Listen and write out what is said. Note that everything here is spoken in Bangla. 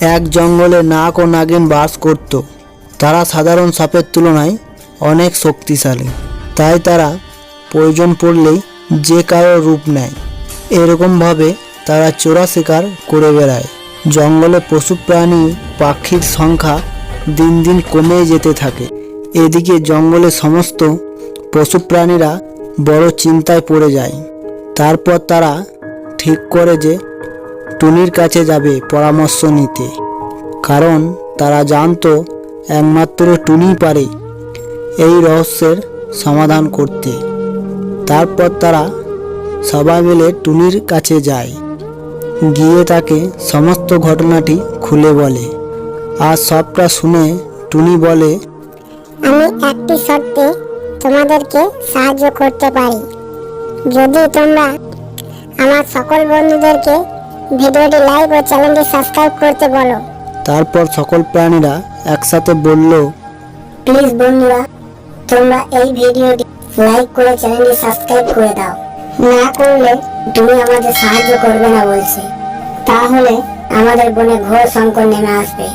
এক জঙ্গলে নাক ও নাগিন বাস করত। তারা সাধারণ সাপের তুলনায় অনেক শক্তিশালী। তাই তারা প্রয়োজন পড়লেই যে কারও রূপ নেয়। এরকমভাবে তারা চোরা শিকার করে বেড়ায়। জঙ্গলে পশু প্রাণী পাখির সংখ্যা দিন দিন কমে যেতে থাকে। এদিকে জঙ্গলে সমস্ত পশু প্রাণীরা বড় চিন্তায় পড়ে যায়। তারপর তারা ঠিক করে যে টুনির কাছে যাবে পরামর্শ নিতে। কারণ তারা জানতো একমাত্র টুনি পারে এই রহস্যের সমাধান করতে। তারপর তারা সবাই মিলে টুনির কাছে যায়। গিয়ে তাকে সমস্ত ঘটনাটি খুলে বলে। আর সবটা শুনে টুনি বলে, আমি একটি শর্তে তোমাদেরকে সাহায্য করতে পারি। যদি তোমরা আমার সকল বন্ধুদেরকে ভিডিওটি লাইক ও চ্যানেলটি সাবস্ক্রাইব করতে বলো। তারপর সকল প্রাণীরা একসাথে বলল প্লিজ বন্ধুরা তোমরা এই ভিডিওটি লাইক করে চ্যানেলটি সাবস্ক্রাইব করে দাও। না করলে তুমি আমাদের সাহায্য করবে না বলছি। তাহলে আমাদের বনে ঘোর সংকট নেমে আসবে।